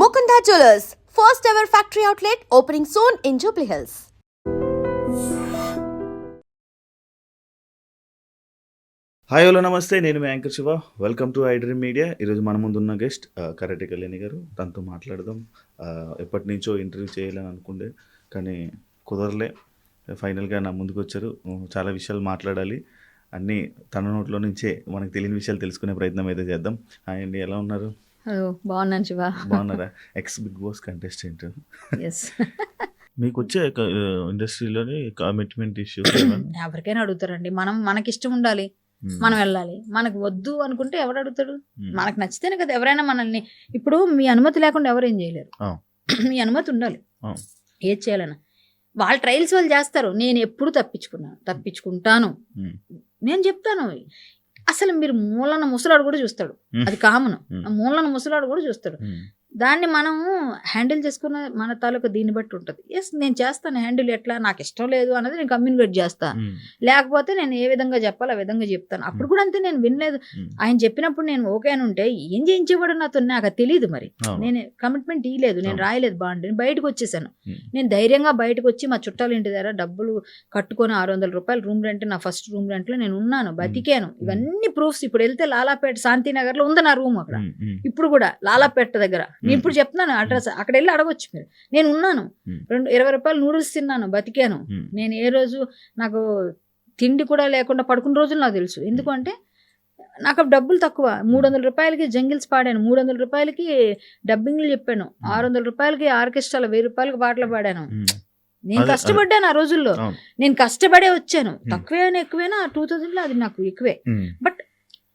Mukunda Jewelers, first ever factory outlet opening soon in Jubilee Hills. Hi hello నమస్తే నేను మీ anchor Shiva. Welcome to iDream media ఈరోజు మన ముందు ఉన్న guest karate Kalyani గారు. తనతో మాట్లాడదాం. ఎప్పటి నుంచో ఇంటర్వ్యూ చేయాలని అనుకుండే కానీ కుదరలే. ఫైనల్గా నా ముందుకు వచ్చారు. చాలా విషయాలు మాట్లాడాలి. అన్నీ తన నోట్లో నుంచే మనకు తెలియని విషయాలు తెలుసుకునే ప్రయత్నం అయితే చేద్దాం. హాయ్ అండి ఎలా ఉన్నారు? బాగున్నాను శివ. బాగున్నారా? Ex big boss contestants మీకు వచ్చే ఇండస్ట్రీలోని కమిట్మెంట్ ఇష్యూస్ ఎవరికైనా అడుగుతారండి. మనం మనకి ఇష్టం ఉండాలి. మనం వెళ్ళాలి. మనకు వద్దు అనుకుంటే ఎవడు అడుగుతాడు? మనకు నచ్చితేనే కదా ఎవరైనా మనల్ని. ఇప్పుడు మీ అనుమతి లేకుండా ఎవరు ఏం చేయలేరు. మీ అనుమతి ఉండాలి. ఏది చేయాలన్నా. వాళ్ళ ట్రయల్స్ వాళ్ళు చేస్తారు. నేను ఎప్పుడు తప్పించుకున్నాను తప్పించుకుంటాను. Hmm. నేను చెప్తాను. అసలు మీరు మూలన ముసలాడు కూడా చూస్తాడు. అది కామన్. మూలన ముసలాడు కూడా చూస్తాడు దాన్ని మనం హ్యాండిల్ చేసుకున్న మన తాలూకు దీన్ని బట్టి ఉంటుంది. ఎస్ నేను చేస్తాను హ్యాండిల్ ఎట్లా? నాకు ఇష్టం లేదు అన్నది నేను కమ్యూనికేట్ చేస్తాను లేకపోతే నేను ఏ విధంగా చెప్పాలి ఆ విధంగా చెప్తాను. అప్పుడు కూడా అంతే నేను వినలేదు. ఆయన చెప్పినప్పుడు నేను ఓకే అని ఉంటే ఏం చేయించేవాడు నాతో? నాకు తెలియదు మరి. నేను కమిట్మెంట్ ఇయ్యలేదు. నేను. రాయలేదు బాండ్. నేను బయటకు వచ్చేసాను. నేను ధైర్యంగా బయటకు వచ్చి మా చుట్టాల ఇంటి దగ్గర డబ్బులు కట్టుకొని ఆరు వందల రూపాయలు రూమ్ రెంట్ నా ఫస్ట్ రూమ్ రెంట్లో నేను ఉన్నాను. బతికాను. ఇవన్నీ ప్రూఫ్స్. ఇప్పుడు వెళ్తే లాలాపేట శాంతినగర్లో ఉంది నా రూమ్ అక్కడ. ఇప్పుడు కూడా లాలాపేట దగ్గర నేను ఇప్పుడు చెప్తున్నాను అడ్రస్. అక్కడ వెళ్ళి అడగొచ్చు మీరు. నేను ఉన్నాను. రెండు ఇరవై రూపాయలు నూడిల్స్ తిన్నాను బతికాను. నేను ఏ రోజు నాకు తిండి కూడా లేకుండా పడుకున్న రోజులు నాకు తెలుసు. ఎందుకంటే నాకు డబ్బులు తక్కువ. మూడు వందల రూపాయలకి జంగిల్స్ పాడాను. మూడు వందల రూపాయలకి డబ్బింగ్లు చెప్పాను. ఆరు వందల రూపాయలకి ఆర్కెస్ట్రాలో వెయ్యి రూపాయలకి పాటలు పాడాను. నేను కష్టపడ్డాను ఆ రోజుల్లో. నేను కష్టపడే వచ్చాను. తక్కువేనా ఎక్కువేనా టూ థౌజండ్లో అది నాకు ఎక్కువే.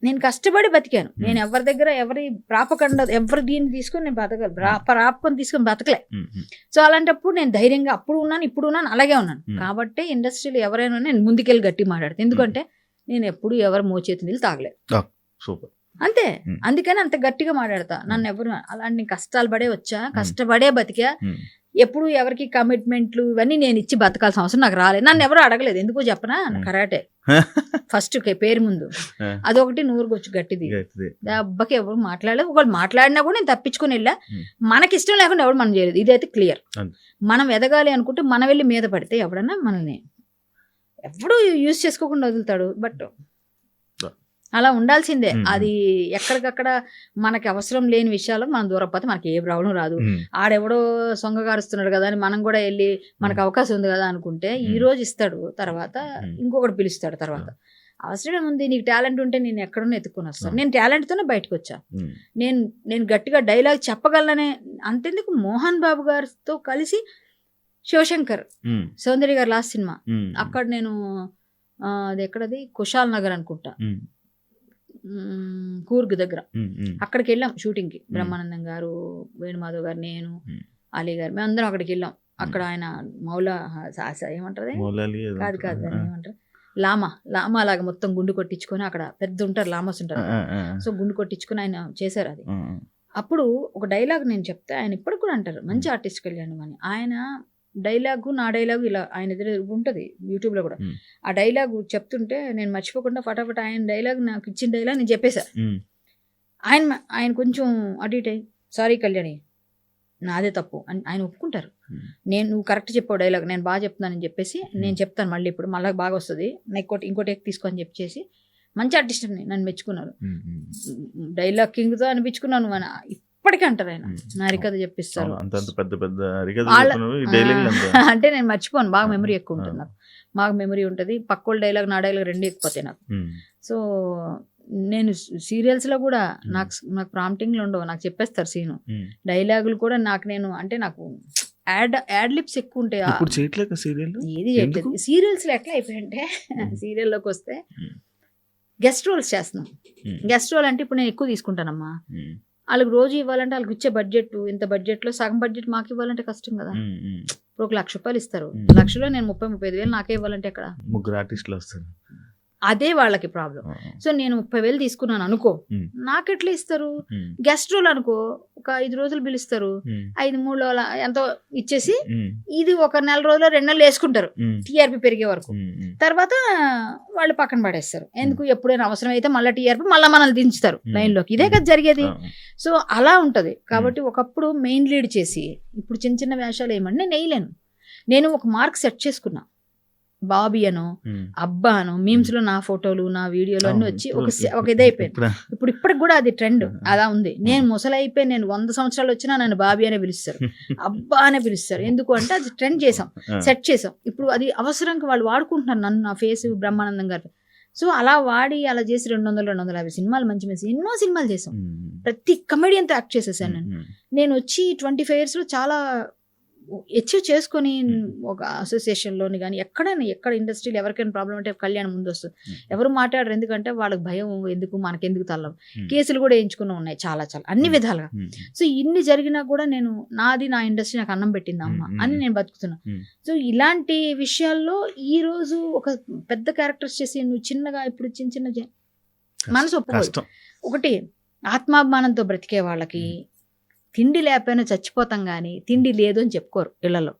నేను కష్టపడి బతికాను. నేను ఎవరి దగ్గర ఎవరి ప్రాపకండ ఎవరి దీన్ని తీసుకొని నేను బతకలు. ప్రాపకం తీసుకొని బతకలే. సో అలాంటప్పుడు నేను ధైర్యంగా అప్పుడు ఉన్నాను ఇప్పుడు ఉన్నాను అలాగే ఉన్నాను. కాబట్టి ఇండస్ట్రీలో ఎవరైనా నేను ముందుకెళ్ళి గట్టి మాట్లాడతాను. ఎందుకంటే నేను ఎప్పుడు ఎవరు మోచేతి నీళ్ళు తాగలేదు. సూపర్. అంతే. అందుకని అంత గట్టిగా మాట్లాడతా. నన్ను ఎవరు అలాంటి కష్టాలు పడే వచ్చా కష్టపడే బతికా ఎప్పుడు ఎవరికి కమిట్మెంట్లు ఇవన్నీ నేను ఇచ్చి బతకాల్సిన అవసరం నాకు రాలేదు. నన్ను ఎవరు అడగలేదు. ఎందుకో చెప్పనా. కరాటే. ఫస్ట్ పేరు ముందు. అదొకటి నూరుకొచ్చు గట్టిది. అబ్బకి ఎవరు మాట్లాడలేదు. ఒకళ్ళు మాట్లాడినా కూడా నేను తప్పించుకుని వెళ్ళా. మనకి ఇష్టం లేకుండా ఎవరు మనం చేయలేదు. ఇదైతే క్లియర్. మనం ఎదగాలి అనుకుంటే మనం వెళ్ళి మీద పడితే ఎవడన్నా మనల్ని ఎవడు యూజ్ చేసుకోకుండా వదులుతాడు. బట్. అలా ఉండాల్సిందే. అది ఎక్కడికక్కడ మనకి అవసరం లేని విషయాలు మనం దూరపోతే మనకి ఏ ప్రాబ్లం రాదు. ఆడెవడో సొంగగారుస్తున్నాడు కదా అని మనం కూడా వెళ్ళి మనకు అవకాశం ఉంది కదా అనుకుంటే ఈ. రోజు ఇస్తాడు తర్వాత. ఇంకొకటి పిలుస్తాడు తర్వాత. అవసరం ఏముంది నీకు టాలెంట్ ఉంటే నేను ఎక్కడున్నా ఎత్తుకొని వస్తాను. నేను టాలెంట్తోనే బయటకు వచ్చా. నేను నేను గట్టిగా డైలాగ్ చెప్పగలనే అంతెందుకు మోహన్ బాబు గారితో కలిసి శివశంకర్ సౌందర్య గారి లాస్ట్ సినిమా. అక్కడ నేను అది ఎక్కడది? కుషాల్ నగర్ అనుకుంటా. కూర్గ్ దగ్గర. అక్కడికి వెళ్ళాం షూటింగ్కి. బ్రహ్మానందం గారు వేణుమాధవ్ గారు నేను. అలీ గారు మేము అందరం అక్కడికి వెళ్ళాం అక్కడ ఆయన మౌలా ఏమంటారు కాదు కాదు ఏమంటారు? లామా లామా లాగా మొత్తం గుండు కొట్టించుకొని అక్కడ పెద్ద ఉంటారు లామాస్ ఉంటారు. సో గుండు కొట్టించుకొని ఆయన చేశారు అది. అప్పుడు ఒక డైలాగ్ నేను చెప్తే ఆయన ఇప్పటికి కూడా అంటారు మంచి ఆర్టిస్ట్ కళ్యాణ్ అని. ఆయన డైలాగు నా డైలాగు ఇలా ఆయన ఎదురు ఉంటుంది యూట్యూబ్లో కూడా. ఆ డైలాగ్ చెప్తుంటే నేను మర్చిపోకుండా ఫటాఫట్ ఆయన డైలాగ్ నాకు ఇచ్చిన డైలాగ్ నేను చెప్పేశా ఆయన ఆయన కొంచెం అటు ఇటు అయ్యి సారీ కళ్యాణి నాదే తప్పు అని ఆయన ఒప్పుకుంటారు. నేను నువ్వు కరెక్ట్ చెప్పావు డైలాగ్ నేను బాగా చెప్తున్నానని చెప్పేసి నేను చెప్తాను మళ్ళీ ఇప్పుడు మళ్ళీ బాగా వస్తుంది. ఇంకోటి ఇంకోటి తీసుకొని చెప్పేసి మంచి ఆర్టిస్ట్ అని నన్ను మెచ్చుకున్నారు. డైలాగ్ కింగ్తో అనిపించుకున్నాను. మన ఇప్పటికీ అంటారు ఆయన. నా హరికథ చెప్పిస్తారు. అంత పెద్ద పెద్ద అంటే నేను మర్చిపోను బాగా మెమరీ ఎక్కువ ఉంటుంది. నాకు. బాగా మెమరీ ఉంటుంది. పక్కోళ్ళ డైలాగ్ నా డైలాగ్ రెండు ఎక్కువతాయి నాకు. సో నేను సీరియల్స్లో కూడా నాకు నాకు ప్రాంప్టింగ్లు ఉండవు. నాకు చెప్పేస్తారు సీను. డైలాగులు కూడా నాకు నేను అంటే నాకు యాడ్ యాడ్ లిప్స్ ఎక్కువ ఉంటాయి. ఇప్పుడు చేయట్లేక సీరియల్ ఏది? చేయట్లేదు. సీరియల్స్లో ఎట్లా అయిపోయాయంటే Hmm. సీరియల్లోకి వస్తే. గెస్ట్ రోల్స్ చేస్తున్నాం. గెస్ట్ రోల్ అంటే ఇప్పుడు నేను ఎక్కువ తీసుకుంటానమ్మా. వాళ్ళకి రోజు ఇవ్వాలంటే వాళ్ళకి ఇచ్చే బడ్జెట్ ఇంత బడ్జెట్లో సగం బడ్జెట్ మాకు ఇవ్వాలంటే కష్టం కదా. ఇప్పుడు ఒక లక్ష రూపాయలు ఇస్తారు. లక్షలో నేను ముప్పై ముప్పై ఐదు వేలు నాకే ఇవ్వాలంటే ఎక్కడ? ముగ్గురు ఆర్టిస్టులు వస్తారు. అదే వాళ్ళకి ప్రాబ్లం సో నేను ముప్పై వేలు తీసుకున్నాను అనుకో. నాకు ఎట్లా ఇస్తారు? గెస్ట్ రోల్ అనుకో ఒక ఐదు రోజులు పిలుస్తారు. ఐదు మూడు ఎంతో ఇచ్చేసి ఇది ఒక నెల రోజులు రెండు నెలలు వేసుకుంటారు. టీఆర్పీ పెరిగే వరకు. తర్వాత వాళ్ళు పక్కన పడేస్తారు. ఎందుకు? ఎప్పుడైనా అవసరం అయితే మళ్ళీ టీఆర్పీ మళ్ళీ మనల్ని దించుతారు. లైన్లోకి. ఇదే కదా జరిగేది. సో అలా ఉంటది. కాబట్టి ఒకప్పుడు మెయిన్ లీడ్ చేసి ఇప్పుడు చిన్న చిన్న వేషాలు ఏమంటే నేను వేయలేను. నేను ఒక మార్క్ సెట్ చేసుకున్నా. బాబీ అనో అబ్బా అనో మీమ్స్లో నా ఫోటోలు నా వీడియోలు అన్ని వచ్చి ఒక ఒక ఇది అయిపోయింది ఇప్పుడు ఇప్పటికి కూడా అది ట్రెండ్. అలా ఉంది. నేను ముసలి అయిపోయి నేను వంద సంవత్సరాలు వచ్చినా నన్ను బాబీ అనే పిలుస్తారు. అబ్బా అనే పిలుస్తారు. ఎందుకు అంటే అది ట్రెండ్ చేసాం. సెట్ చేసాం. ఇప్పుడు అది అవసరంకి వాళ్ళు వాడుకుంటున్నారు నన్ను నా ఫేస్ బ్రహ్మానందం గారు. సో అలా వాడి అలా చేసి రెండు వందలు రెండు వందల యాభై సినిమాలు మంచి మంచి ఎన్నో సినిమాలు చేసాం. ప్రతి కమెడియన్తో యాక్ట్ చేసేసాను నేను. నేను వచ్చి ట్వంటీ ఫైవ్ ఇయర్స్లో చాలా అచీవ్ చేసుకొని ఒక అసోసియేషన్లోని కానీ ఎక్కడైనా ఎక్కడ ఇండస్ట్రీలో ఎవరికైనా ప్రాబ్లం అంటే కళ్యాణం ముందు వస్తుంది. ఎవరు మాట్లాడరు ఎందుకంటే వాళ్ళకి భయం ఎందుకు మనకెందుకు తల్లం కేసులు కూడా వేయించుకుని ఉన్నాయి చాలా చాలా అన్ని విధాలుగా. సో ఇన్ని జరిగినా కూడా నేను నాది నా ఇండస్ట్రీ నాకు అన్నం పెట్టింది అమ్మ మ్మ్. అని నేను బతుకుతున్నా. సో ఇలాంటి విషయాల్లో ఈ రోజు ఒక పెద్ద క్యారెక్టర్స్ చేసి నువ్వు చిన్నగా ఇప్పుడు చిన్న చిన్న మనసు ఒప్పుకోదు. కష్టం. ఒకటి ఆత్మాభిమానంతో బ్రతికే వాళ్ళకి తిండి లేకపోయినా చచ్చిపోతాం కానీ తిండి లేదు అని చెప్పుకోరు ఇళ్ళలో.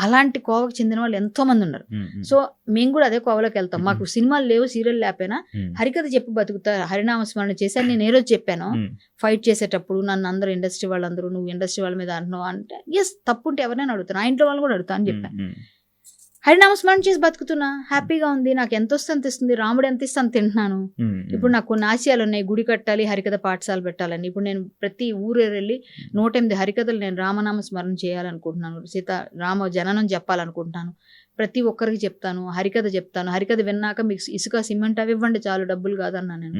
అలాంటి కోవకు చెందిన వాళ్ళు ఎంతో మంది ఉన్నారు. సో మేము కూడా అదే కోవలోకి వెళ్తాం. మాకు సినిమాలు లేవు సీరియల్ లేకపోయినా హరికథ చెప్పి బతుకుతా హరినామ స్మరణ చేసి అని నేను ఏ రోజు చెప్పాను ఫైట్ చేసేటప్పుడు నన్ను అందరూ ఇండస్ట్రీ వాళ్ళందరూ నువ్వు ఇండస్ట్రీ వాళ్ళ మీద అంటున్నావు అంటే ఎస్ తప్పు ఉంటే ఎవరైనా అడుగుతాను ఆ ఇంట్లో వాళ్ళు కూడా అడుగుతా అని చెప్పాను హరినామ స్మరణ చేసి బతుకుతున్నా. హ్యాపీగా ఉంది. నాకు ఎంత వస్తే అంత ఇస్తుంది. రాముడు ఎంత ఇస్తే అంత తింటున్నాను. ఇప్పుడు నాకు కొన్ని ఆశయాలు ఉన్నాయి. గుడి కట్టాలి హరికథ పాఠశాల పెట్టాలని. ఇప్పుడు నేను ప్రతి ఊరు వెళ్ళి నూట ఎనిమిది హరికథలు నేను రామనామ స్మరణ చేయాలనుకుంటున్నాను. సీత రామ జననం చెప్పాలనుకుంటున్నాను. ప్రతి ఒక్కరికి చెప్తాను హరికథ చెప్తాను. హరికథ విన్నాక మీకు ఇసుక సిమెంట్ అవి ఇవ్వండి చాలు డబ్బులు కాదన్నా నేను.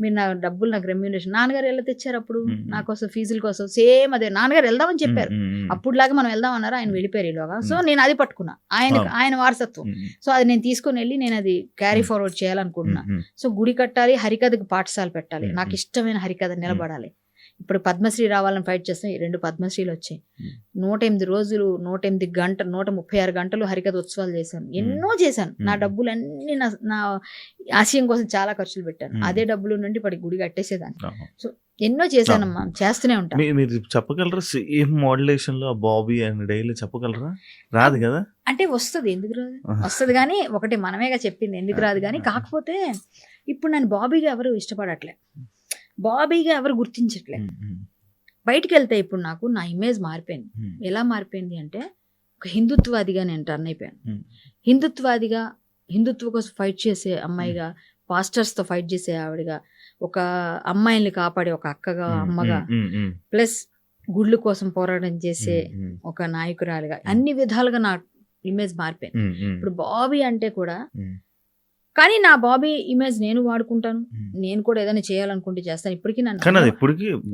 మీరు నా డబ్బులు నాకు రెమ్యూనేషన్ నాన్నగారు ఎలా తెచ్చారు అప్పుడు. నా కోసం ఫీజుల కోసం సేమ్ అదే. నాన్నగారు వెళ్దామని చెప్పారు. అప్పుడులాగా మనం వెళ్దాం అన్నారు ఆయన వెళ్ళిపోయారు ఈలోగా సో. నేను అది పట్టుకున్నా. ఆయన. ఆయన వారసత్వం. సో అది నేను తీసుకొని వెళ్ళి నేను అది క్యారీ ఫార్వర్డ్ చేయాలనుకుంటున్నా. సో గుడి కట్టాలి హరికథకి పాఠశాల పెట్టాలి. నాకు ఇష్టమైన హరికథ నిలబడాలి. ఇప్పుడు పద్మశ్రీ రావాలని ఫైట్ చేస్తాం ఈ రెండు పద్మశ్రీలు వచ్చాయి. నూట ఎనిమిది రోజులు నూట ఎనిమిది గంట నూట ముప్పై ఆరు గంటలు హరికథ ఉత్సవాలు చేశాను. ఎన్నో చేశాను. నా మ్మ్. డబ్బులన్నీ నా నా ఆశయం కోసం చాలా ఖర్చులు పెట్టాను. అదే డబ్బులు నుండి ఇప్పటి గుడి కట్టేసేదాన్ని. ఎన్నో చేశానమ్మా. చేస్తూనే ఉంటాను మీరు చెప్పగలరా? సేమ్ మోడ్యులేషన్లో బాబీ అండ్ డైలీ చెప్పగలరా? రాదు కదా? అంటే వస్తుంది. ఎందుకు రాదు? వస్తుంది కానీ ఒకటి మనమేగా చెప్పింది. ఎందుకు రాదు కానీ కాకపోతే ఇప్పుడు నన్ను బాబీగా ఎవరు ఇష్టపడట్లే. బాబీగా ఎవరు గుర్తించట్లే. బయటికి వెళ్తే ఇప్పుడు నాకు నా ఇమేజ్ మారిపోయింది. ఎలా మారిపోయింది అంటే ఒక హిందుత్వాదిగా నేను టర్న్ అయిపోయాను. హిందుత్వాదిగా హిందుత్వ కోసం ఫైట్ చేసే అమ్మాయిగా పాస్టర్స్తో ఫైట్ చేసే ఆవిడగా ఒక అమ్మాయిల్ని కాపాడే ఒక అక్కగా అమ్మగా ప్లస్ గుళ్ళు కోసం పోరాటం చేసే ఒక నాయకురాలిగా అన్ని విధాలుగా నా ఇమేజ్ మారిపోయింది. ఇప్పుడు బాబీ అంటే కూడా. కానీ నా బాబీ ఇమేజ్ నేను వాడుకుంటాను. నేను కూడా ఏదైనా చేయాలనుకుంటే చేస్తాను. ఇప్పటికీ నన్ను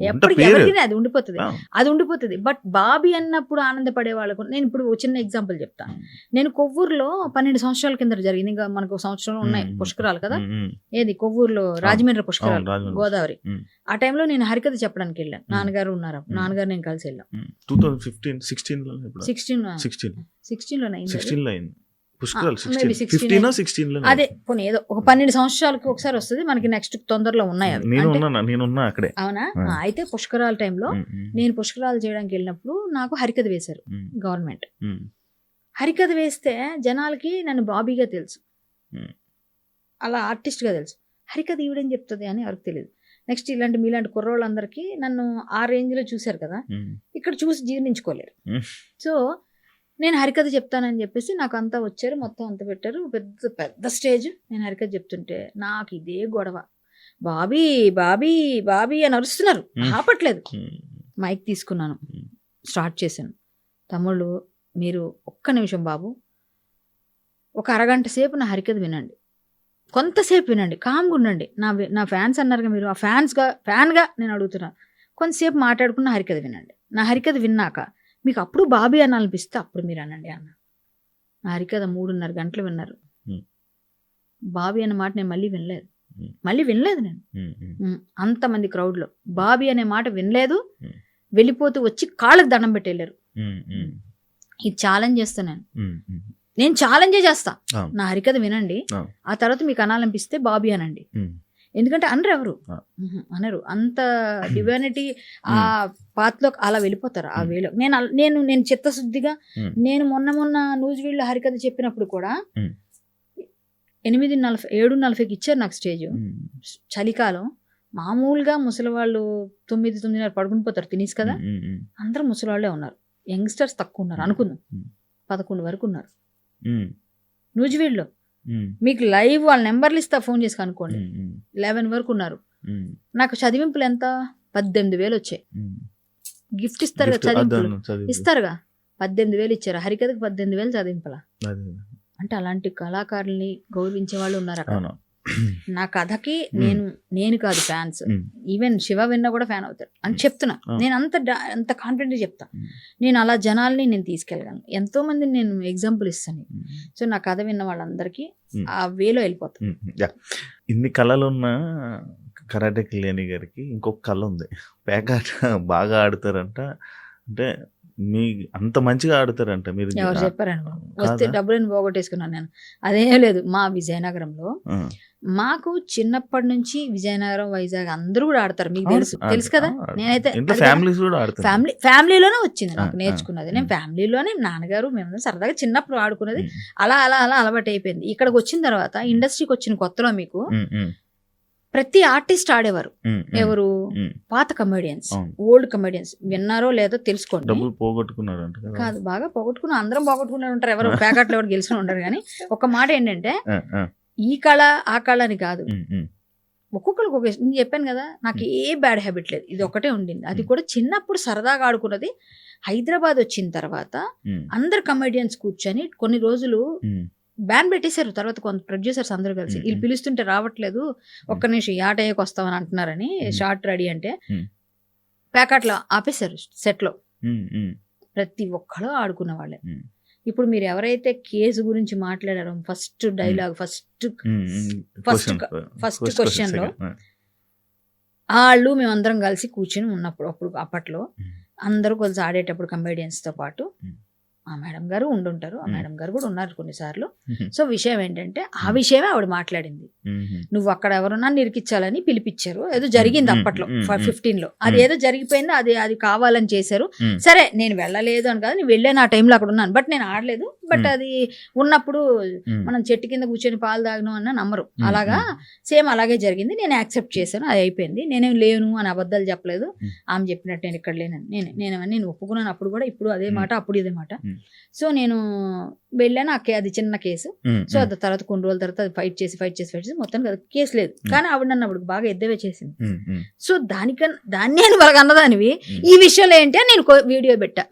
ఎప్పటికీ ఎవరికైనా అది ఉండిపోతుంది. అది ఉండిపోతుంది. బట్ బాబీ అన్నప్పుడు ఆనందపడే వాళ్ళకు నేను ఇప్పుడు చిన్న ఎగ్జాంపుల్ చెప్తాను నేను కొవ్వూరులో పన్నెండు సంవత్సరాల కింద జరిగింది. ఇంకా మనకు సంవత్సరంలో ఉన్నాయి. పుష్కరాలు కదా. ఏది? కొవ్వూరులో రాజమండ్రి పుష్కరాలు. గోదావరి. ఆ టైంలో నేను హరికథ చెప్పడానికి వెళ్ళాను. నాన్నగారు ఉన్నారు. నాన్నగారు నేను కలిసి వెళ్ళాం. ఉమ్. 2015 16 లో ఇప్పుడు. సిక్స్టీన్. 16 సిక్స్టీన్ అది. 16 లో అయింది. పుష్కరాలు ఆ, maybe 16 16 15 16 లో అదే పోనీ ఏదో ఒక పన్నెండు సంవత్సరాలకి ఒకసారి వస్తుంది మనకి నెక్స్ట్ తొందరలో ఉన్నాయి నేను ఉన్నా అక్కడే. అవునా? అయితే పుష్కరాల టైంలో నేను పుష్కరాలు చేయడానికి వెళ్ళినప్పుడు నాకు హరికథ వేశారు గవర్నమెంట్. హరికథ వేస్తే జనాలకి నన్ను బాబీగా తెలుసు. అలా ఆర్టిస్ట్గా తెలుసు. హరికథ ఈవిడేం చెప్తుంది అని ఎవరికి తెలియదు నెక్స్ట్ ఇలాంటి మీలాంటి కుర్రోళ్ళందరికీ నన్ను ఆ రేంజ్లో చూశారు కదా. ఇక్కడ చూసి జీర్ణించుకోలేరు. సో నేను హరికథ చెప్తానని చెప్పేసి నాకు అంతా వచ్చారు మొత్తం అంత పెట్టారు. పెద్ద పెద్ద స్టేజ్ నేను హరికథ చెప్తుంటే నాకు ఇదే గొడవ. బాబీ బాబీ బాబీ అని అరుస్తున్నారు. ఆపట్లేదు. మైక్ తీసుకున్నాను. స్టార్ట్ చేశాను. తమ్ముళ్ళు మీరు ఒక్క నిమిషం బాబు. ఒక అరగంట సేపు నా హరికథ వినండి. కొంతసేపు వినండి. కామ్గా ఉండండి. నా నా ఫ్యాన్స్ అన్నారుగా మీరు. ఆ ఫ్యాన్స్గా ఫ్యాన్గా నేను అడుగుతున్నాను కొంతసేపు మాట్లాడుకున్న హరికథ వినండి. నా హరికథ విన్నాక మీకు అప్పుడు బాబీ అని అనిపిస్తే అప్పుడు మీరు అనండి అన్న నా హరికథ మూడున్నర గంటలు విన్నారు. బాబీ అన్న మాట నేను మళ్ళీ వినలేదు. మళ్ళీ వినలేదు నేను అంతమంది క్రౌడ్లో బాబీ అనే మాట వినలేదు. వెళ్ళిపోతూ వచ్చి కాళ్ళకి దండం పెట్టి వెళ్ళారు ఉమ్, ఉమ్, ఇది ఛాలెంజ్ చేస్తున్నాను ఉమ్, ఉమ్. నేను ఛాలెంజే చేస్తా. నా హరికథ వినండి. ఆ తర్వాత మీకు అనాలనిపిస్తే బాబీ అనండి. ఎందుకంటే అనరు ఎవరు. అనరు. అంత డివైనిటీ ఆ పాత్రలో అలా వెళ్ళిపోతారు ఆ. వేలో. నేను నేను నేను చిత్తశుద్ధిగా. నేను మొన్న మొన్న న్యూస్ వీళ్ళు హరికథ చెప్పినప్పుడు కూడా. ఎనిమిది నలభై ఏడు నలభైకి ఇచ్చారు నాకు స్టేజ్. చలికాలం మామూలుగా ముసలి వాళ్ళు తొమ్మిది తొమ్మిదిన్నర పడుకుని పోతారు. తినేసి కదా? అందరూ ముసలి వాళ్ళే ఉన్నారు. యంగ్స్టర్స్ తక్కువ ఉన్నారు. అనుకుందాం. పదకొండు వరకు ఉన్నారు. నూజివీడులో మీకు లైవ్ వాళ్ళ నెంబర్లు ఇస్తా ఫోన్ చేసి కనుక్కోండి. లెవెన్ వరకు ఉన్నారు. నాకు చదివింపులు ఎంత? పద్దెనిమిది వేలు వచ్చాయి. గిఫ్ట్ ఇస్తారు కదా చదివింపులు. ఇస్తారుగా? పద్దెనిమిది వేలు ఇచ్చారు? హరికథకు పద్దెనిమిది వేలు చదివింపల? అంటే అలాంటి కళాకారుల్ని గౌరవించే వాళ్ళు ఉన్నారు అక్కడ నా కథకి నేను నేను కాదు ఫ్యాన్స్. ఈవెన్ శివ విన్న కూడా ఫ్యాన్ అవుతారు అని చెప్తున్నా. నేను అంత అంత కాన్ఫిడెంట్ చెప్తా. నేను అలా జనాల్ని నేను తీసుకెళ్ళగలను. ఎంతో మందిని నేను ఎగ్జాంపుల్ ఇస్తాను సో నా కథ విన్న వాళ్ళందరికీ. ఆ వేలో వెళ్ళిపోతాను. ఇన్ని కళలు ఉన్న కరాటే కళ్యాణి గారికి ఇంకొక కళ ఉంది. పేకాట బాగా ఆడతారంట. అంటే మీ అంత మంచిగా ఆడతారంట. మీరు ఎవరు చెప్పారనుకో వస్తే కాదా? డబ్బులను పోగొట్టేసుకున్నాను నేను. అదేం లేదు. మా విజయనగరంలో. మాకు చిన్నప్పటి నుంచి విజయనగరం వైజాగ్ అందరూ కూడా ఆడతారు. మీకు తెలుసు తెలుసు కదా? నేనైతే. ఫ్యామిలీస్ కూడా ఫ్యామిలీ ఫ్యామిలీలోనే వచ్చింది నాకు నేర్చుకున్నది. నేను. ఫ్యామిలీలోనే నాన్నగారు మేము సరదాగా చిన్నప్పుడు ఆడుకున్నది. అలా అలా అలా అలవాటు అయిపోయింది. ఇక్కడికి వచ్చిన తర్వాత ఇండస్ట్రీకి వచ్చిన కొత్తలో మీకు ప్రతి ఆర్టిస్ట్ ఆడేవారు. ఎవరు. పాత కమెడియన్స్. Old comedians. విన్నారో లేదో తెలుసుకోండి. డబ్బులు పోగొట్టుకున్నారంట కదా? బాగా పోగొట్టుకుని అందరం పోగొట్టుకునే ఉంటారు ఎవరు. ప్యాకెట్లు ఎవరు గెలిచిన ఉంటారు కానీ ఒక మాట ఏంటంటే ఈ కళ ఆ కళ అని కాదు. ఒక్కొక్కరికి ఒక నేను చెప్పాను కదా నాకు ఏ బ్యాడ్ హ్యాబిట్ లేదు. ఇది ఒకటే ఉండింది. అది కూడా చిన్నప్పుడు సరదాగా ఆడుకున్నది. హైదరాబాద్ వచ్చిన తర్వాత అందరు కమెడియన్స్ కూర్చొని కొన్ని రోజులు బ్యాన్ పెట్టేశారు. తర్వాత కొంత ప్రొడ్యూసర్స్ అందరూ కలిసి. వీళ్ళు పిలుస్తుంటే రావట్లేదు. ఒక్క నిమిషం ఈ ఆట అయ్యకు వస్తామని అంటున్నారని. షార్ట్ రెడీ అంటే. ప్యాకెట్లో ఆపేశారు సెట్లో ప్రతి ఒక్కళ్ళు ఆడుకున్న వాళ్ళే. ఇప్పుడు మీరు ఎవరైతే కేసు గురించి మాట్లాడారో first dialogue first um, um. First Question, క- first first question లో second. ఆ, వాళ్ళు మేమందరం కలిసి కూర్చొని ఉన్నప్పుడు అప్పుడు అప్పట్లో. అందరూ కలిసి ఆడేటప్పుడు comedians తో పాటు. ఆ మేడం గారు ఉండుంటారు. ఆ. మేడం గారు కూడా ఉన్నారు కొన్నిసార్లు. సో విషయం ఏంటంటే ఆ. విషయమే ఆవిడ మాట్లాడింది. నువ్వు అక్కడ ఎవరన్నా నిరికిచ్చాలని పిలిపించారు. ఏదో జరిగింది అప్పట్లో. ఫిఫ్టీన్లో అది. ఏదో జరిగిపోయింది అది అది కావాలని చేశారు. సరే నేను వెళ్ళలేదు అని కాదు నేను వెళ్ళాను ఆ టైంలో అక్కడ ఉన్నాను. బట్ నేను ఆడలేదు. బట్. అది ఉన్నప్పుడు మనం చెట్టు కింద కూర్చొని పాలు తాగను అన్న నమ్మరు. మ్మ్, అలాగా సేమ్ అలాగే జరిగింది. నేను యాక్సెప్ట్ చేశాను. అది అయిపోయింది. నేనేం లేను అని అబద్ధాలు చెప్పలేదు. ఆమె చెప్పినట్టు నేను ఇక్కడ లేను నేను నేను నేను ఒప్పుకున్నాను. అప్పుడు కూడా ఇప్పుడు అదే మాట అప్పుడు ఇదే మాట. సో నేను వెళ్ళాను ఆ అది చిన్న కేసు. సో అది తర్వాత కొన్ని రోజుల తర్వాత అది ఫైట్ చేసి ఫైట్ చేసి ఫైట్ చేసి మొత్తానికి అది కేసు లేదు. కానీ ఆవిడ నన్ను అప్పుడు బాగా ఎద్దవే చేసింది. సో దానికన్నా దాన్ని అని వాళ్ళకి అన్నదానివి. ఈ విషయంలో ఏంటి అని నేను వీడియో పెట్టా.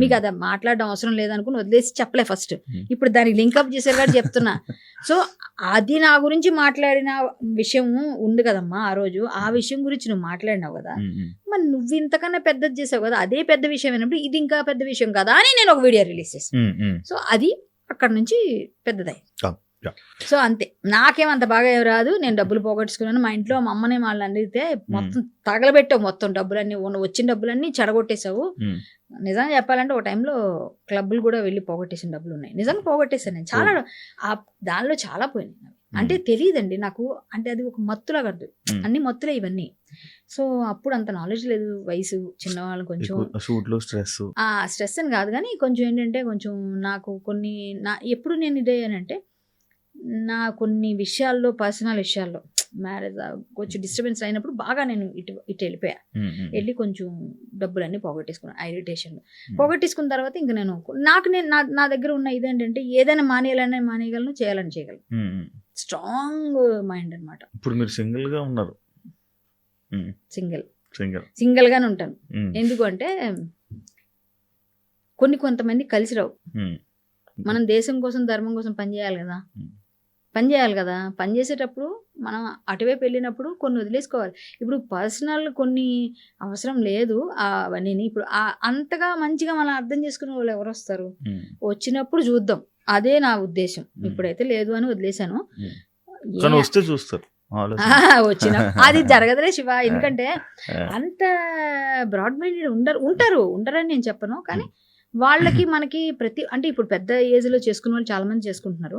మీకు అది మాట్లాడడం అవసరం లేదనుకుని వదిలేసి చెప్పలే ఫస్ట్. ఇప్పుడు దానికి లింకప్ చేసే కూడా చెప్తున్నా. సో అది నా గురించి మాట్లాడిన విషయం ఉంది కదమ్మా ఆ రోజు. ఆ విషయం గురించి నువ్వు మాట్లాడినావు కదా. మరి నువ్వు ఇంతకన్నా పెద్దది చేసావు కదా అదే పెద్ద విషయం అయినప్పుడు ఇది ఇంకా పెద్ద విషయం కదా అని నేను ఒక వీడియో రిలీజ్ ఉమ్. సో అది అక్కడ నుంచి పెద్దదై. సో అంతే. నాకేమంత బాగా ఏం రాదు. నేను డబ్బులు పోగొట్టుకున్నాను. మా ఇంట్లో మా అమ్మనే వాళ్ళని అడిగితే మొత్తం తగలబెట్టావు మొత్తం డబ్బులన్నీ. వచ్చిన డబ్బులన్నీ చెడగొట్టేశావు. నిజంగా చెప్పాలంటే ఒక టైంలో క్లబ్బులు కూడా వెళ్ళి పోగొట్టేసిన డబ్బులు ఉన్నాయి. నిజంగా పోగొట్టేసాను నేను. చాలా ఆ దానిలో చాలా పోయినాయి. అంటే తెలియదండి నాకు అంటే అది ఒక మత్తులా కాదు. ఉమ్. అన్ని మత్తులే ఇవన్నీ. సో అప్పుడు అంత నాలెడ్జ్ లేదు. వయసు చిన్నవాళ్ళు కొంచెం స్ట్రెస్ ఆ స్ట్రెస్ అని కాదు కానీ కొంచెం ఏంటంటే కొంచెం నాకు కొన్ని నా ఎప్పుడు నేను ఇదేయానంటే నా కొన్ని విషయాల్లో పర్సనల్ విషయాల్లో మ్యారేజ్ కొంచెం డిస్టర్బెన్స్ అయినప్పుడు బాగా నేను ఇటు ఇటు వెళ్ళిపోయా. వెళ్ళి కొంచెం డబ్బులన్నీ పోగొట్టేసుకున్నాను ఇరిటేషన్ పోగొట్టేసుకున్న తర్వాత ఇంకా నేను నాకు నేను నా నా దగ్గర ఉన్న ఇదేంటంటే ఏదైనా మానేయాలనే మానేయగలను చేయాలని చేయగలను. స్ట్రాంగ్ మైండ్ అన్నమాట. ఇప్పుడు మీరు సింగిల్గా ఉన్నారు. సింగిల్ సింగిల్ సింగిల్ గానే ఉంటాను. ఎందుకు అంటే కొన్ని కొంతమంది కలిసి రావు. మనం దేశం కోసం ధర్మం కోసం పనిచేయాలి కదా. Hmm. పని చేయాలి కదా. పని చేసేటప్పుడు మనం అటువైపు వెళ్ళినప్పుడు కొన్ని వదిలేసుకోవాలి. ఇప్పుడు పర్సనల్ కొన్ని అవసరం లేదు. అవన్నీ ఇప్పుడు అంతగా మంచిగా మనం అర్థం చేసుకునే వాళ్ళు ఎవరు వస్తారు? వచ్చినప్పుడు చూద్దాం. అదే నా ఉద్దేశం. ఇప్పుడైతే లేదు అని వదిలేశాను. వస్తే చూస్తారు. వచ్చిన. అది జరగదులే శివ. ఎందుకంటే. అంత బ్రాడ్ మైండెడ్ ఉండరు ఉంటారు. ఉండరని నేను చెప్పను. కానీ వాళ్ళకి మనకి ప్రతి అంటే ఇప్పుడు పెద్ద ఏజ్లో చేసుకున్న వాళ్ళు చాలా మంది చేసుకుంటున్నారు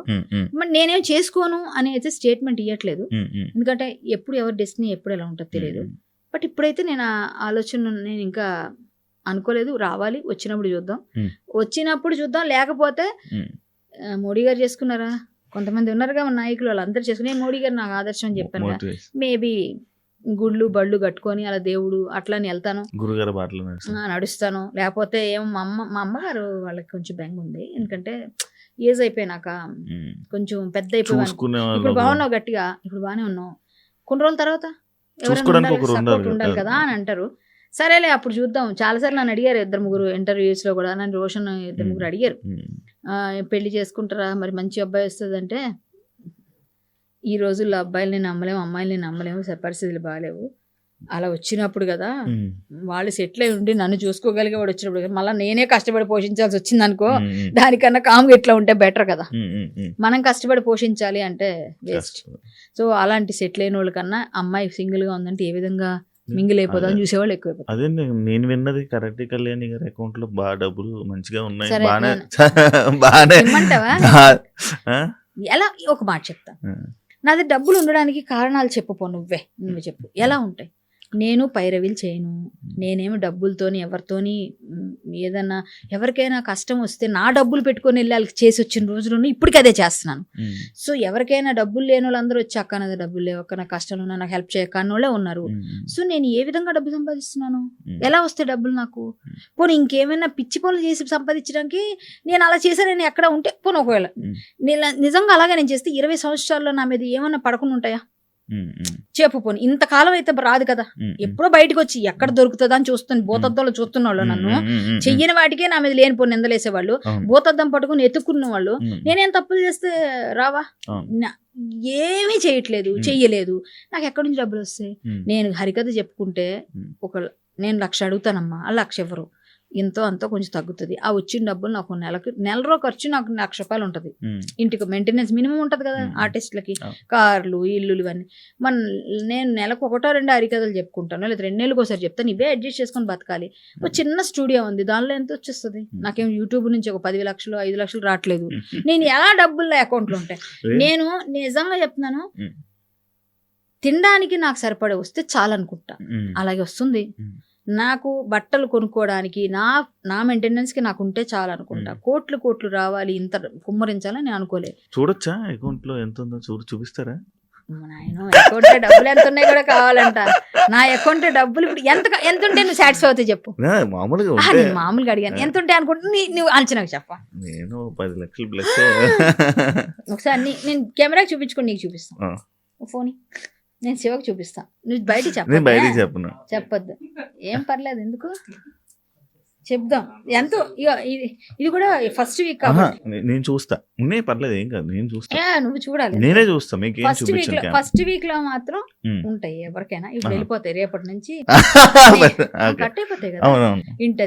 మరి నేనేం చేసుకోను అని అయితే స్టేట్మెంట్ ఇవ్వట్లేదు. ఎందుకంటే ఎప్పుడు ఎవరి డెస్టినీ ఎప్పుడు ఎలా ఉంటుందో తెలియదు బట్ ఇప్పుడైతే నేను ఆ ఆలోచన నేను ఇంకా అనుకోలేదు. రావాలి. వచ్చినప్పుడు చూద్దాం. వచ్చినప్పుడు చూద్దాం. లేకపోతే మోడీ గారు చేసుకున్నారా కొంతమంది ఉన్నారుగా మన నాయకులు వాళ్ళందరూ చేసుకుని మోడీ గారు నాకు ఆదర్శం అని చెప్పాను. మేబీ గుళ్ళు బళ్ళు కట్టుకొని అలా దేవుడు అట్లా వెళ్తాను గురుగారు బాటలు నడుస్తాను. లేకపోతే ఏమో మా అమ్మ మా అమ్మగారు వాళ్ళకి కొంచెం బెంగ ఉంది ఎందుకంటే ఏజ్ అయిపోయినాక. కొంచెం పెద్ద అయిపోయాను ఇప్పుడు బాగున్నావు గట్టిగా ఇప్పుడు బాగానే ఉన్నావు కొన్ని రోజుల తర్వాత ఎవరైనా ఉండాలి. కదా అని అంటారు సరేలే అప్పుడు చూద్దాం. చాలాసార్లు నన్ను అడిగారు ఇద్దరు ముగ్గురు ఇంటర్వ్యూస్లో కూడా. నన్ను రోషన్ ఇద్దరు ముగ్గురు అడిగారు. పెళ్ళి చేసుకుంటారా? మరి మంచి అబ్బాయి వస్తుందంటే ఈ రోజుల్లో అబ్బాయిల్ని నమ్మలేము అమ్మాయిల్ని నమ్మలేము పరిస్థితులు బాగాలేవు అలా వచ్చినప్పుడు కదా. వాళ్ళు సెటిల్ అయి ఉండి నన్ను చూసుకోగలిగే వాడు వచ్చినప్పుడు కదా, మళ్ళీ నేనే కష్టపడి పోషించాల్సి వచ్చింది అనుకో. దానికన్నా కామ్గా ఇట్లా ఉంటే బెటర్ కదా. మనం కష్టపడి పోషించాలి అంటే వేస్ట్. సో అలాంటి సెటిల్ అయిన వాళ్ళకన్నా అమ్మాయి సింగిల్గా ఉందంటే ఏ విధంగా మింగిల్ అయిపోదాం అదే. చూసేవాళ్ళు ఎక్కువ అదే నేను నేను విన్నది కరెక్ట్ కళ్యాణి గారి అకౌంట్లో బాగా డబ్బులు మంచిగా ఉన్నాయి ఇమ్మంటావా? ఆ? ఎలా ఒక మాట చెప్తా. నాది డబ్బులు ఉండడానికి కారణాలు చెప్పుపో నువ్వే నువ్వు చెప్పు ఎలా ఉంటాయి నేను పైరవీలు చేయను. నేనేమి డబ్బులతోని ఎవరితోని ఏదన్నా ఎవరికైనా కష్టం వస్తే నా డబ్బులు పెట్టుకొని వెళ్ళి వాళ్ళకి చేసి వచ్చిన రోజులను ఇప్పటికీ అదే చేస్తున్నాను. సో ఎవరికైనా డబ్బులు లేని వాళ్ళందరూ వచ్చి అక్క నాది డబ్బులు లేవు అక్క నా కష్టంలో ఉన్నా, నాకు హెల్ప్ చేయక అన్నోళ్ళే ఉన్నారు. సో నేను ఏ విధంగా డబ్బు సంపాదిస్తున్నాను. ఎలా వస్తాయి డబ్బులు నాకు? పోనీ ఇంకేమైనా పిచ్చి పనులు చేసి సంపాదించడానికి నేను అలా చేసా నేను ఎక్కడ ఉంటే పోనీ ఒకవేళ నిజంగా అలాగే నేను చేస్తే ఇరవై సంవత్సరాల్లో నా మీద ఏమన్నా పడకుండా ఉంటాయా? చెప్పు పోనీ. ఇంతకాలం అయితే రాదు కదా. ఎప్పుడో బయటకు వచ్చి ఎక్కడ దొరుకుతుందా అని చూస్తాను భూతద్దంలో చూస్తున్న వాళ్ళు నన్ను. చెయ్యని వాటికే నా మీద లేని పోనీ నిందలేసేవాళ్ళు. భూతద్దం పట్టుకుని ఎత్తుక్కున్న వాళ్ళు నేనేం తప్పులు చేస్తే రావా? ఏమీ చేయట్లేదు. చెయ్యలేదు. నాకు ఎక్కడి నుంచి డబ్బులు వస్తాయి? నేను హరికథ చెప్పుకుంటే. ఒక నేను లక్ష అడుగుతానమ్మా. ఆ లక్ష ఇవ్వరు ఇంతో అంతో కొంచెం తగ్గుతుంది ఆ వచ్చిన డబ్బులు నాకు నెలకి నెల రో ఖర్చు నాకు లక్ష రూపాయలు ఉంటుంది ఇంటికి మెయింటెనెన్స్ మినిమం ఉంటుంది కదా. ఆర్టిస్టులకి. కార్లు ఇల్లులు ఇవన్నీ మన నేను నెలకు ఒకటో రెండు హరికథలు చెప్పుకుంటాను లేదా రెండు నెలలకు ఒకసారి చెప్తాను ఇవే అడ్జస్ట్ చేసుకొని బతకాలి ఒక చిన్న స్టూడియో ఉంది దానిలో ఎంత వచ్చేస్తుంది. నాకేం యూట్యూబ్ నుంచి ఒక పది లక్షలు ఐదు లక్షలు రావట్లేదు. నేను ఎలా డబ్బులు నా అకౌంట్లో ఉంటాయి? నేను నిజంగా చెప్తున్నాను. తినడానికి నాకు సరిపడే వస్తే చాలనుకుంటా అలాగే వస్తుంది. నాకు బట్టలు కొనుక్కోవడానికి నా నా మెయింటెనెన్స్కి నాకు ఉంటే చాలు అనుకుంటా. కోట్లు కోట్లు రావాలి ఇంత కుమ్మరించాలని నేను అనుకోలేదు. చూడొచ్చా? అకౌంట్లో ఎంత ఉందో చూడు చూపిస్తారా? నాయన అకౌంట్ డబ్బులు ఎంత ఉన్నాయి కూడా కావాలంట. నా అకౌంట్ డబ్బులు ఇప్పుడు ఎంత ఎంత ఉంటే నువ్వు సాటిస్ఫై అవుతాయి చెప్పు. మామూలుగా ఉంటే నేను మామూలుగా అడిగాను. ఎంత ఉంటాయి అనుకుంటున్నా నీ- నువ్వు అంచనాకు చెప్ప నేను పది లక్షలు ప్లస్ ఒకసారి నేను కెమెరాకి చూపించుకొని నీకు చూపిస్తాను. ఫోన్ నేను శివకు చూపిస్తాను నువ్వు బయట నేను చెప్ప బయటికి చెప్పను. చెప్పొద్దు. ఏం పర్లేదు ఎందుకు? చెప్దాం. ఎంతో ఇది కూడా ఫస్ట్ వీక్ నేను చూస్తా. ఉన్నాయి పర్లేదు ఏం కాదు నేను చూస్తా. నువ్వు చూడాలి. నేనే చూస్తా మీకు ఫస్ట్ వీక్లో ఫస్ట్ వీక్లో మాత్రం. ఉంటాయి ఎవరికైనా. ఇప్పుడు. వెళ్ళిపోతాయి రేపటి నుంచి. కట్ అయిపోతాయి కదా.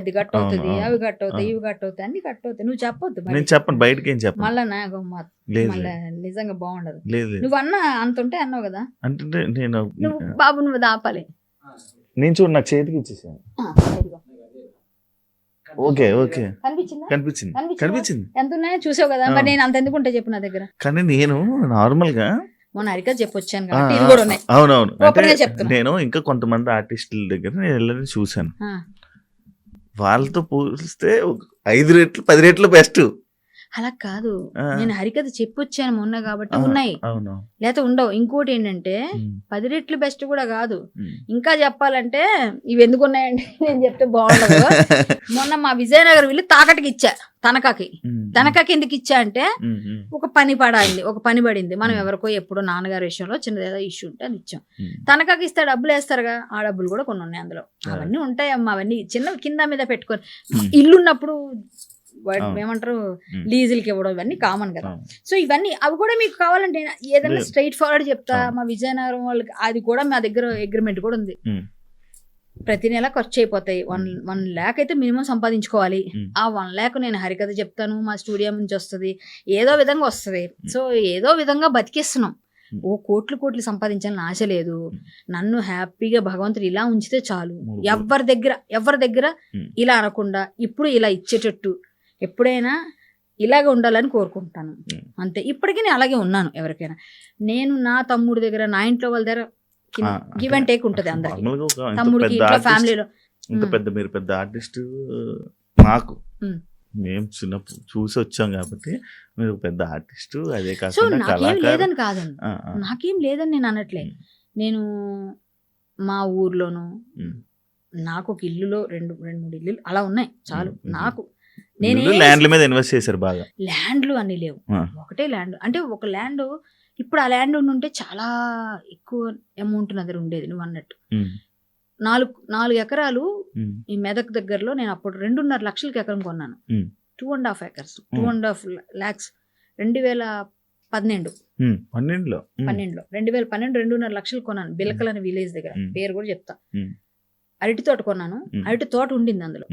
అది కట్ అవుతుంది అవి కట్ అవుతాయి. ఇవి కట్ అవుతాయి అన్ని కట్ అవుతాయి నువ్వు చెప్పొద్దు నేను చెప్పను బయటకి ఏం చెప్పను. మళ్ళా నాకు మళ్ళా నిజంగా బాగుండదు. నువ్వు అన్న అంత ఉంటే అన్నావు కదా. అంటే నేను నువ్వు బాబు నువ్వు దాపాలి. నేను చూడు నాకు చేతికి ఇచ్చేసాను. Okay okay. కనిపించిందా? కనిపించింది. ఎంత ఉన్నాయో చూసావు కదా మరి. నేను అంత ఎందుకు ఉంటే చెప్పు నా దగ్గర. కానీ నేను నార్మల్గా మొన్న అరిక చెప్పొచ్చాను కాబట్టి కూడా ఉన్నాయి. అవునవును. అంటే. నేను ఇంకా కొంతమంది ఆర్టిస్టుల దగ్గర నేను వెళ్ళని చూశాను. వాళ్ళతో పోలిస్తే ఐదు రెట్లు పది రెట్లు బెస్ట్. అలా కాదు. నేను హరికథ చెప్పొచ్చాను మొన్న కాబట్టి. ఉన్నాయి. లేకపోతే ఉండవు. ఇంకోటి ఏంటంటే పది రెట్లు బెస్ట్ కూడా కాదు. ఇంకా చెప్పాలంటే ఇవి ఎందుకు ఉన్నాయంటే నేను చెప్తే బాగుండదు. మొన్న మా విజయనగరం వెళ్ళి తాకటికి ఇచ్చా తనకాకి తనకాకి ఎందుకు ఇచ్చా అంటే ఒక పని పడాలి. ఒక పని పడింది. మనం. ఎవరికో ఎప్పుడో నాన్నగారి విషయంలో చిన్నది ఏదో ఇష్యూ ఉంటే అది ఇచ్చాం. ఉమ్. తనకాకి ఇస్తే డబ్బులు వేస్తారుగా? ఆ డబ్బులు కూడా కొన్ని ఉన్నాయి అందులో. అవన్నీ ఉంటాయమ్మా. అవన్నీ చిన్న కింద మీద పెట్టుకొని. ఉమ్. ఏమంటారు. లీజులకి ఇవ్వడం ఇవన్నీ కామన్ కదా. సో ఇవన్నీ అవి కూడా మీకు కావాలంటే ఏదైనా. స్ట్రైట్ ఫార్వర్డ్ చెప్తా. మా విజయనగరం వాళ్ళకి అది కూడా మా దగ్గర అగ్రిమెంట్ కూడా ఉంది. ప్రతి నెల ఖర్చు అయిపోతాయి వన్. వన్ ల్యాక్ అయితే మినిమం సంపాదించుకోవాలి. ఆ వన్ ల్యాక్ నేను హరికథ చెప్తాను మా స్టూడియో నుంచి వస్తుంది ఏదో విధంగా వస్తుంది సో ఏదో విధంగా బతికేస్తున్నాం ఓ కోట్లు కోట్లు సంపాదించాలని ఆశ లేదు. నన్ను హ్యాపీగా భగవంతుడు ఇలా ఉంచితే చాలు ఎవరి దగ్గర ఎవరి దగ్గర. ఇలా అనకుండా ఇప్పుడు ఇలా ఇచ్చేటట్టు ఎప్పుడైనా ఇలాగే ఉండాలని కోరుకుంటాను. అంతే ఇప్పటికీ నేను అలాగే ఉన్నాను ఎవరికైనా నేను నా తమ్ముడి దగ్గర నా ఇంట్లో వాళ్ళ దగ్గర గివ్ అండ్ టేక్ ఉంటుంది అందరికి తమ్ముడికి ఇంట్లో ఫ్యామిలీలో ఇంత. పెద్ద మీరు పెద్ద ఆర్టిస్ట్ మాకు మ్మ్. చిన్నప్పుడు చూసి వచ్చాం కాబట్టి మీరు పెద్ద ఆర్టిస్ట్ అదే కాకుండా నాకేం లేదని కాదండి. నాకేం లేదని నేను అనట్లే. నేను మా ఊర్లోను. నాకు ఒక ఇల్లులో రెండు రెండు మూడు ఇల్లు అలా ఉన్నాయి చాలు. నాకు నేనే ల్యాండ్ల మీద ఇన్వెస్ట్ చేశారు బాగా ల్యాండ్లు అన్ని లేవు. ఒకటే ల్యాండ్ అంటే ఒక ల్యాండ్ ఇప్పుడు ఆ ల్యాండ్ ఉంటే చాలా ఎక్కువ అమౌంట్ నా దగ్గర ఉండేది నువ్వు అన్నట్టు. నాలుగు నాలుగు ఎకరాలు. ఈ మెదక్ దగ్గరలో నేను అప్పుడు రెండున్నర లక్షలకి ఎకరం కొన్నాను. Two and half acres two. And half lakhs రెండు వేల పన్నెండు. పన్నెండులో. పన్నెండులో రెండు వేల పన్నెండు రెండున్నర లక్షలు కొన్నాను బిలకల్ అనే విలేజ్ దగ్గర. పేరు కూడా చెప్తా. అరటి తోట కొన్నాను. అరటి తోట ఉండింది అందులో.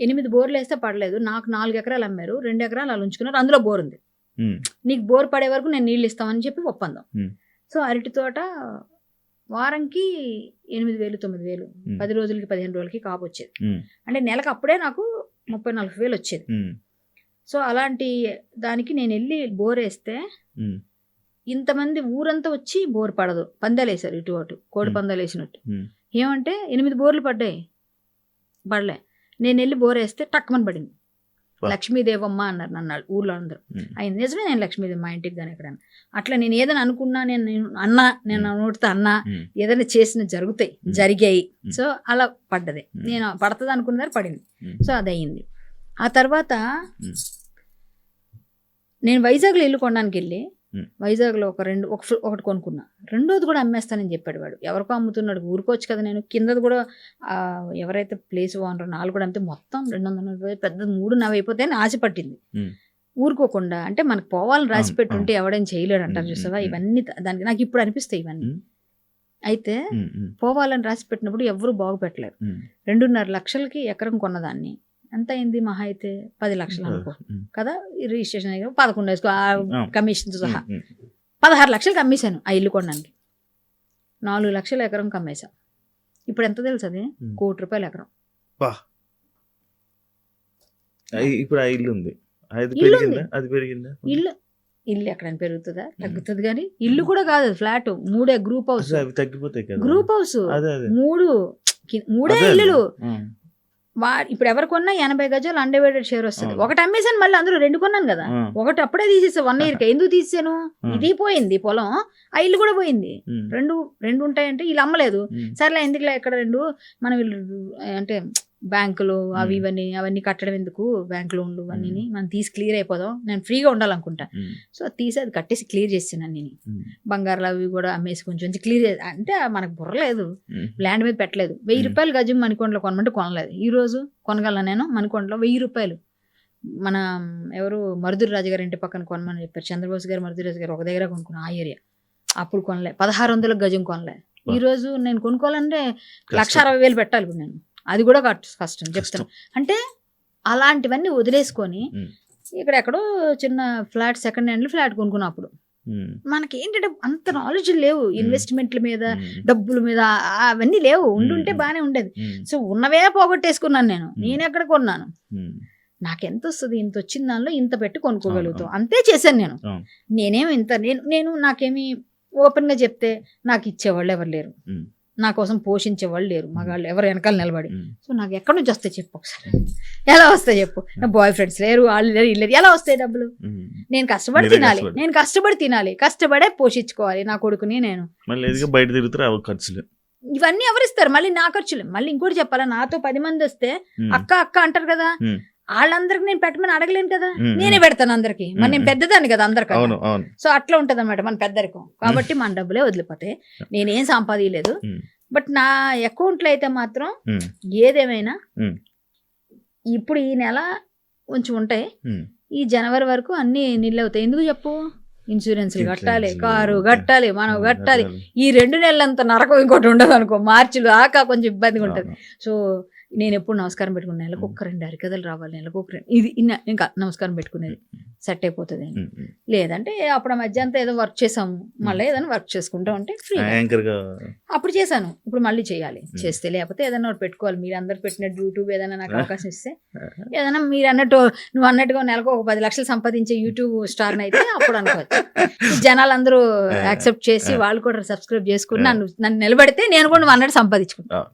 ఎనిమిది బోర్లు వేస్తే పడలేదు నాకు నాలుగు ఎకరాలు అమ్మారు రెండు ఎకరాలు అలా ఉంచుకున్నారు అందులో బోర్ ఉంది. నీకు బోర్ పడే వరకు నేను నీళ్ళు ఇస్తామని చెప్పి ఒప్పందం. సో అరటి తోట వారంకి ఎనిమిది వేలు తొమ్మిది వేలు. పది రోజులకి పదిహేను రోజులకి కాపు వచ్చేది. అంటే నెలకు అప్పుడే నాకు ముప్పై నలభై వేలు వచ్చేది. సో అలాంటి దానికి నేను వెళ్ళి బోర్ వేస్తే. ఇంతమంది ఊరంతా వచ్చి బోర్ పడదు పందాలు వేశారు ఇటు అటు కోడి. పందాలు వేసినట్టు. ఏమంటే ఎనిమిది బోర్లు పడ్డాయి పడలే నేను వెళ్ళి బోర్ వేస్తే టక్కుమని పడింది. లక్ష్మీదేవమ్మ అన్నారు నన్ను ఊర్లో అందరూ. అయింది నిజమే నేను లక్ష్మీదేవి మా ఇంటికి కానీ ఎక్కడైనా అట్లా నేను ఏదైనా అనుకున్నా నేను నేను అన్నా నేను నోటితో అన్నా. ఏదైనా చేసిన జరుగుతాయి. జరిగాయి. సో అలా పడ్డది. నేను పడుతుంది అనుకున్నది పడింది. సో అది అయింది ఆ తర్వాత. నేను వైజాగ్లో ఇల్లు కొనడానికి వెళ్ళి. వైజాగ్లో ఒక రెండు ఒక ఒకటి కొనుక్కున్నా. రెండోది కూడా అమ్మేస్తానని చెప్పాడు వాడు. ఎవరికో అమ్ముతున్నాడు ఊరుకోవచ్చు కదా నేను. కిందది కూడా ఎవరైతే ప్లేస్ ఓనర్ నాలుగు కూడా అంతే. మొత్తం రెండు వందల నలభై పెద్ద మూడు నవ్వు అయిపోతే అని ఆశ పట్టింది. మ్మ్. ఊరుకోకుండా అంటే మనకు పోవాలని రాసి పెట్టుంటే ఎవడైనా చేయలేడు అంటారు చూసావా? ఇవన్నీ దానికి నాకు ఇప్పుడు అనిపిస్తాయి ఇవన్నీ. అయితే. పోవాలని రాసి పెట్టినప్పుడు ఎవరు బాగుపెట్టలేరు. రెండున్నర లక్షలకి ఎకరం కొన్నదాన్ని ఎంత అయింది మహా అయితే? పది లక్షలు అనుకో. కదా? రిజిస్ట్రేషన్ అయ్యి పదకొండు వేసుకో. కమిషన్ సహా. పదహారు లక్షలకి అమ్మేశాను ఆ ఇల్లు కొనడానికి. నాలుగు లక్షల ఎకరం కమ్మేశా. ఇప్పుడు ఎంత తెలుసు అది. కోటి రూపాయల ఎకరం. ఇప్పుడు ఆ ఇల్లు ఉంది అది ఇల్లు పెరిగిందా ఇల్లు. ఇల్లు ఎక్కడైనా పెరుగుతుందా? తగ్గుతుంది కానీ ఇల్లు కూడా కాదు ఫ్లాట్. మూడే గ్రూప్ హౌస్. తగ్గిపోతాయి గ్రూప్ హౌస్. మూడు మూడే. ఇల్లులు. ఆ. వా ఇప్పుడు ఎవరు కొన్నా ఎనభై గజాలు అండర్వేటెడ్ షేర్ వస్తుంది. ఒకటి అమ్మేసాను మళ్ళీ అందులో రెండు కొన్నాను కదా. ఒకటి అప్పుడే తీసేసా వన్ ఇయర్కి ఎందుకు తీసాను. ఇది పోయింది పొలం ఆ ఇల్లు కూడా పోయింది. రెండు రెండు ఉంటాయంటే వీళ్ళు అమ్మలేదు మ్మ్. సర్లే ఎందుకులే ఎక్కడ రెండు మనం వీళ్ళు అంటే బ్యాంకులు అవి. ఇవన్నీ అవన్నీ కట్టడం ఎందుకు బ్యాంక్ లోన్లు అవన్నీ మ్మ్. మనం తీసి క్లియర్ అయిపోదాం నేను ఫ్రీగా ఉండాలనుకుంటా. సో తీసి అది కట్టేసి క్లియర్ చేసాను నేను. బంగారాలు అవి కూడా అమ్మేసి కొంచెం క్లియర్ అంటే మనకు బుర్రలేదు. ల్యాండ్ మీద పెట్టలేదు వెయ్యి. రూపాయలు గజం మణికొండలో కొనమంటే కొనలేదు ఈ రోజు కొనగలను నేను మణికొండలో వెయ్యి రూపాయలు మన ఎవరు మరుదురు రాజు గారి ఇంటి పక్కన కొనమని చెప్పారు చంద్రబోస్ గారు మరుదురు రాజు గారు ఒక దగ్గర కొనుక్కున్నా ఆ ఏరియా అప్పుడు కొనలే పదహారు వందల గజం కొనలే. ఈ రోజు నేను కొనుక్కోవాలంటే లక్ష. అరవై వేలు పెట్టాలి నేను అది కూడా కష్టం చెప్తాను. అంటే అలాంటివన్నీ వదిలేసుకొని. ఇక్కడ ఎక్కడో చిన్న ఫ్లాట్ సెకండ్ హ్యాండ్ ఫ్లాట్ కొనుక్కున్నప్పుడు. మనకి ఏంటంటే అంత నాలెడ్జ్ లేవు ఇన్వెస్ట్మెంట్ల మీద. డబ్బుల మీద అవన్నీ లేవు ఉండుంటే. బాగానే ఉండేది. సో ఉన్నవే పోగొట్టేసుకున్నాను నేను. నేను ఎక్కడ కొన్నాను. నాకు ఎంత వస్తుంది ఇంత వచ్చిన దానిలో ఇంత పెట్టి కొనుక్కోగలుగుతాం. అంతే చేశాను నేను. నేనేమి ఇంత నేను నేను నాకేమి ఓపెన్గా చెప్తే నాకు ఇచ్చేవాళ్ళు ఎవరు లేరు. నా కోసం పోషించేవాళ్ళు లేరు. మగాళ్ళు ఎవరు వెనకాల నిలబడి. సో నాకు ఎక్కడి నుంచి వస్తాయి చెప్పు ఒకసారి. ఎలా వస్తాయి చెప్పు? నా బాయ్ ఫ్రెండ్స్ లేరు వాళ్ళు లేరు లేరు. ఎలా వస్తాయి డబ్బులు. నేను కష్టపడి తినాలి. నేను కష్టపడి తినాలి. కష్టపడే పోషించుకోవాలి. నా కొడుకుని నేను. బయట తిరుగుతారు ఖర్చులు. ఇవన్నీ ఎవరిస్తారు? మళ్ళీ నా ఖర్చులు. మళ్ళీ ఇంకోటి చెప్పాలా? నాతో పది మంది వస్తే. అక్క అక్క అంటారు కదా. వాళ్ళందరికి నేను పెట్టమని అడగలేను కదా. నేనే పెడతాను అందరికి మరి నేను. పెద్దదాన్ని కదా అందరికి సో అట్లా ఉంటది అనమాట మన పెద్దరికం కాబట్టి మన డబ్బులే వదిలిపోతాయి నేనేం సంపాదించలేదు. బట్ నా అకౌంట్లో అయితే మాత్రం. ఏదేమైనా. ఇప్పుడు ఈ నెల కొంచెం ఉంటాయి. ఈ జనవరి వరకు అన్ని నిల్ అవుతాయి ఎందుకు చెప్పు ఇన్సూరెన్స్ కట్టాలి కారు కట్టాలి మనం కట్టాలి. ఈ రెండు నెలలంత నరకం ఇంకోటి ఉండదు అనుకో మార్చిలో ఆక కొంచెం ఇబ్బందిగా ఉంటుంది. సో నేను ఎప్పుడు నమస్కారం పెట్టుకున్నాను నెలకు ఒక్క రెండు హరికథలు రావాలి నెలకు ఒక రెండు. ఇది ఇంకా నమస్కారం పెట్టుకునేది. సెట్ అయిపోతుంది అని. లేదంటే అప్పుడు ఆ మధ్య అంతా ఏదో వర్క్ చేసాము. మళ్ళీ ఏదైనా వర్క్ చేసుకుంటా ఉంటే ఫ్రీ అప్పుడు చేశాను. ఇప్పుడు మళ్ళీ చేయాలి. చేస్తే లేకపోతే ఏదైనా ఒకటి పెట్టుకోవాలి. మీరు అందరు పెట్టినట్టు యూట్యూబ్ ఏదైనా నాకు అవకాశం ఇస్తే ఏదైనా మీరు అన్నట్టు నువ్వు అన్నట్టుగా నెలకు ఒక పది లక్షలు సంపాదించే యూట్యూబ్ స్టార్ అయితే అప్పుడు అనుకోవచ్చు. ఈ జనాలు అందరూ యాక్సెప్ట్ చేసి వాళ్ళు కూడా సబ్స్క్రైబ్ చేసుకుని నన్ను నన్ను నిలబెడితే నేను కూడా నువ్వు అన్నట్టు సంపాదించుకుంటాను